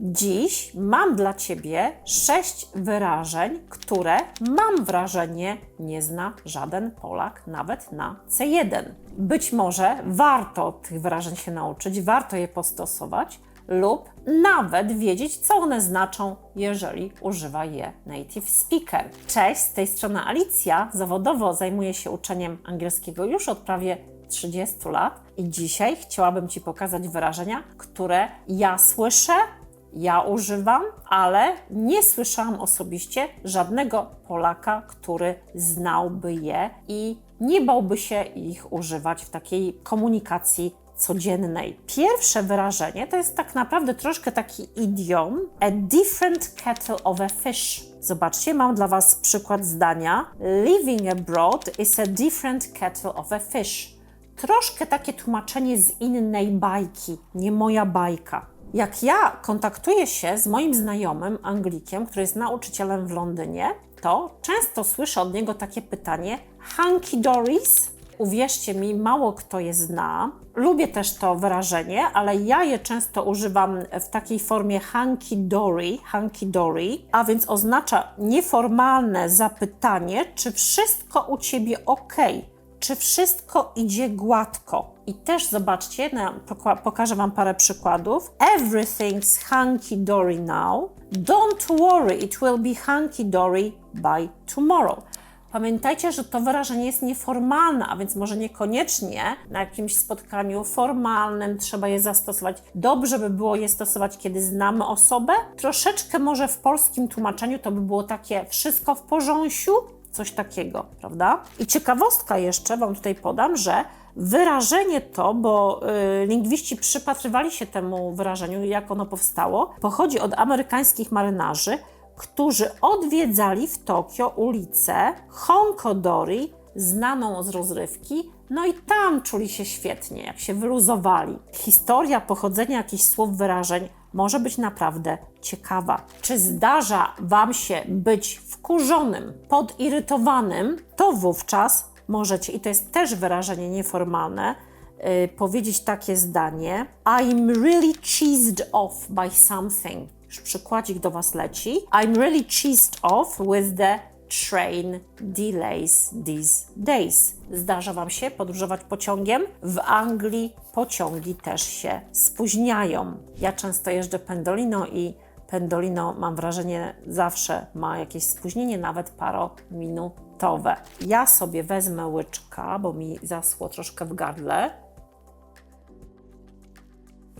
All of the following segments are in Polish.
Dziś mam dla Ciebie sześć wyrażeń, które mam wrażenie nie zna żaden Polak, nawet na C1. Być może warto tych wyrażeń się nauczyć, warto je postosować lub nawet wiedzieć, co one znaczą, jeżeli używa je native speaker. Cześć, z tej strony Alicja. Zawodowo zajmuję się uczeniem angielskiego już od prawie 30 lat i dzisiaj chciałabym Ci pokazać wyrażenia, które ja słyszę, ja używam, ale nie słyszałam osobiście żadnego Polaka, który znałby je i nie bałby się ich używać w takiej komunikacji codziennej. Pierwsze wyrażenie to jest tak naprawdę troszkę taki idiom a different kettle of a fish. Zobaczcie, mam dla Was przykład zdania. Living abroad is a different kettle of a fish. Troszkę takie tłumaczenie z innej bajki, nie moja bajka. Jak ja kontaktuję się z moim znajomym Anglikiem, który jest nauczycielem w Londynie, to często słyszę od niego takie pytanie: Hunky Doris? Uwierzcie mi, mało kto je zna. Lubię też to wyrażenie, ale ja je często używam w takiej formie hunky dory, hunky dory, a więc oznacza nieformalne zapytanie, czy wszystko u ciebie ok, czy wszystko idzie gładko. I też zobaczcie, pokażę Wam parę przykładów. Everything's hunky dory now. Don't worry, it will be hunky dory by tomorrow. Pamiętajcie, że to wyrażenie jest nieformalne, a więc może niekoniecznie na jakimś spotkaniu formalnym trzeba je zastosować. Dobrze by było je stosować, kiedy znamy osobę. Troszeczkę może w polskim tłumaczeniu to by było takie wszystko w porządku, coś takiego, prawda? I ciekawostka jeszcze Wam tutaj podam, że wyrażenie to, bo y, lingwiści przypatrywali się temu wyrażeniu, jak ono powstało, pochodzi od amerykańskich marynarzy, którzy odwiedzali w Tokio ulicę Honkodori, znaną z rozrywki, no i tam czuli się świetnie, jak się wyluzowali. Historia pochodzenia jakichś słów, wyrażeń może być naprawdę ciekawa. Czy zdarza Wam się być wkurzonym, podirytowanym, to wówczas możecie, i to jest też wyrażenie nieformalne, yy, powiedzieć takie zdanie: I'm really cheesed off by something. Już przykładzik do Was leci. I'm really cheesed off with the train delays these days. Zdarza Wam się podróżować pociągiem? W Anglii pociągi też się spóźniają. Ja często jeżdżę pendolino i pendolino, mam wrażenie, zawsze ma jakieś spóźnienie, nawet parominutowe. Ja sobie wezmę łyczka, bo mi zasło troszkę w gardle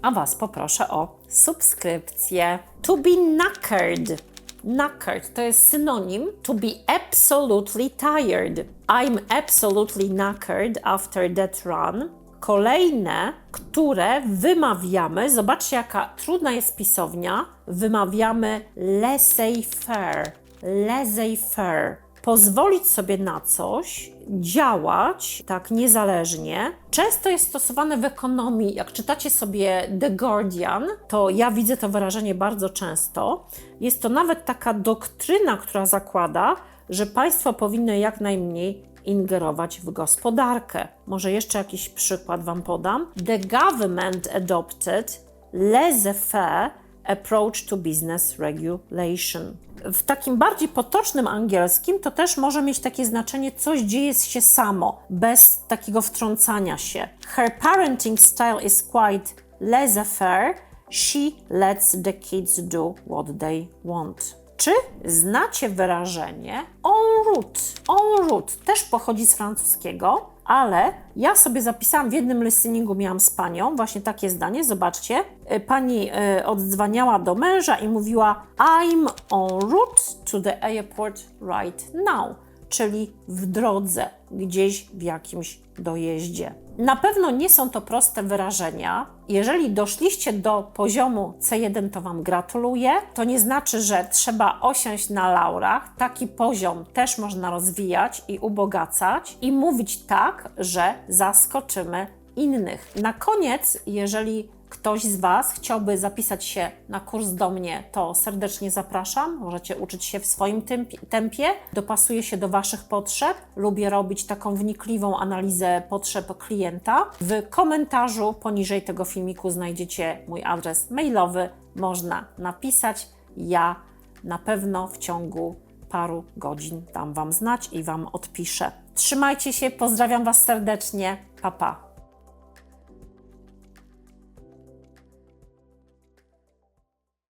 a Was poproszę o subskrypcję. To be knackered. Knackered to jest synonim to be absolutely tired. I'm absolutely knackered after that run. Kolejne, które wymawiamy, zobaczcie jaka trudna jest pisownia, wymawiamy laissez-faire. Laissez-faire pozwolić sobie na coś, działać tak niezależnie. Często jest stosowane w ekonomii. Jak czytacie sobie The Guardian, to ja widzę to wyrażenie bardzo często. Jest to nawet taka doktryna, która zakłada, że państwo powinno jak najmniej ingerować w gospodarkę. Może jeszcze jakiś przykład Wam podam. The government adopted laissez-faire approach to business regulation w takim bardziej potocznym angielskim to też może mieć takie znaczenie, coś dzieje się samo, bez takiego wtrącania się. Her parenting style is quite laissez-faire. She lets the kids do what they want. Czy znacie wyrażenie en route? En route też pochodzi z francuskiego ale ja sobie zapisałam w jednym listeningu, miałam z panią właśnie takie zdanie, zobaczcie. Y, pani y, oddzwaniała do męża i mówiła I'm en route to the airport right now, czyli w drodze, gdzieś w jakimś dojeździe. Na pewno nie są to proste wyrażenia. Jeżeli doszliście do poziomu C1, to Wam gratuluję. To nie znaczy, że trzeba osiąść na laurach. Taki poziom też można rozwijać i ubogacać i mówić tak, że zaskoczymy innych. Na koniec, jeżeli ktoś z Was chciałby zapisać się na kurs do mnie, to serdecznie zapraszam. Możecie uczyć się w swoim tempie, dopasuję się do Waszych potrzeb. Lubię robić taką wnikliwą analizę potrzeb klienta. W komentarzu poniżej tego filmiku znajdziecie mój adres mailowy. Można napisać. Ja na pewno w ciągu paru godzin dam Wam znać i Wam odpiszę. Trzymajcie się, pozdrawiam Was serdecznie. Pa, pa.